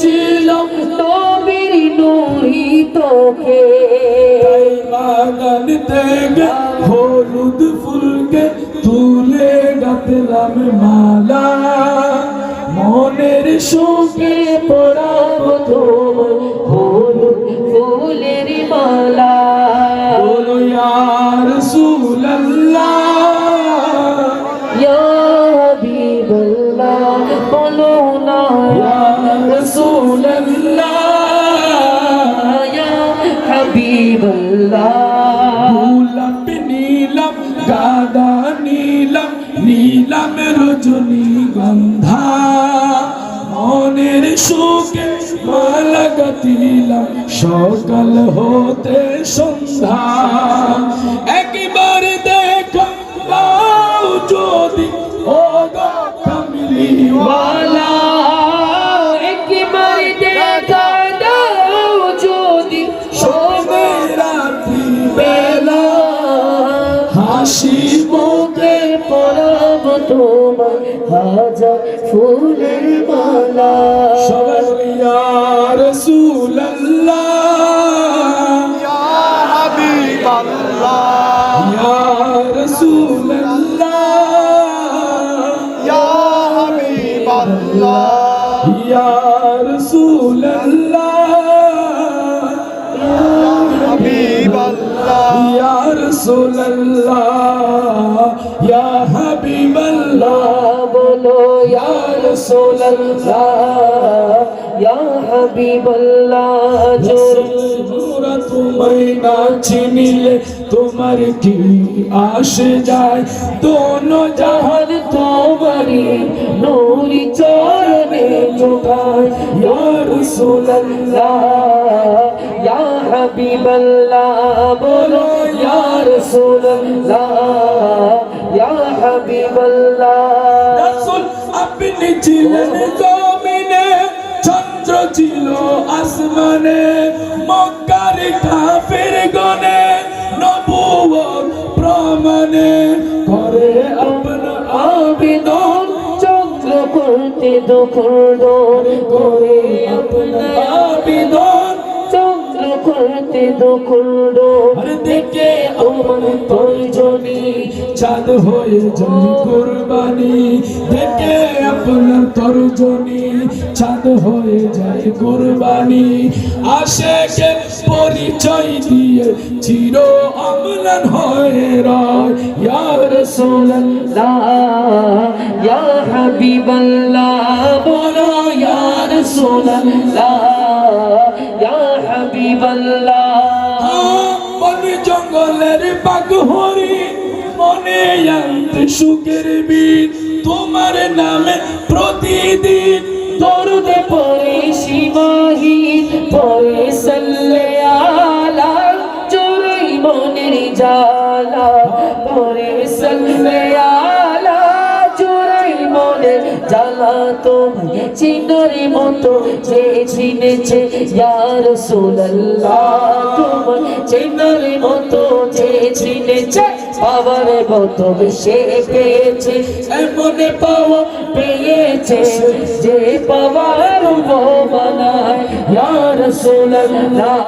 ছিল নবীর নুরি তোকে। বাগান থেকে হলুদ ফুলকে তুলে গাতলাম মালা। মনের সুখে পরাব গোলাপ নীলম, গাদা নীলম নীলম রজনী গন্ধা। মনের সুখে মালা গাতিলাম সকাল হতে সন্ধ্যা। একবার পরাব তোমার হাজার ফুলের মালা। সবার ইয়ার সুল্লাহ হাবিব আল্লাহ ইয়ার সুল্লাহ হাবিব আল্লাহ ইয়া হাবিবাল্লাহ। বলো ইয়া রাসূলুল্লাহ ইয়া হাবিবাল্লাহ জোরা। তোমায় না চিনিলে তোমার কি আসে যায়? দোনো জাহান তোমারি নূরি চরণে জোগায় ইয়া রাসূলুল্লাহ ইয়া হাবিবাল্লাহ বলো ইয়া রাসূলুল্লাহ। আপনি ছিলেন জমিনে চন্দ্র ছিল আসমানে মক্কার কাফের গনে নবুয়ত প্রমাণে। করে আপন আবেদন চন্দ্র করতে দুপুর করে আপনার আবেদন করতে আর দেখে আমার তর্জনী চাঁদ হয়ে যায় কুরবানি। দেখে আপনার তর্জনী চাঁদ হয়ে যায় কুরবানি। আশেকে পরিচয় দিয়ে চির অম্লান হয়ে রয়। ইয়া রাসূলুল্লাহ। হাবিবাল্লাহ। বন জঙ্গলের বাঘ হরি মনে আনতে সুখের বীর। তোমার নামে প্রতিদিন দরুদে পড়ে সীমাহীন পড়ে সাল্লে আলা চোরাই মনের জালা পড়ে সাল্লে জালা তোমায় মতো যে চিনেছে ইয়ার মতো যে সে পেয়েছে, এমনে পাওয়া পেয়েছে, যে পাওয়ার বানায় ইয়ার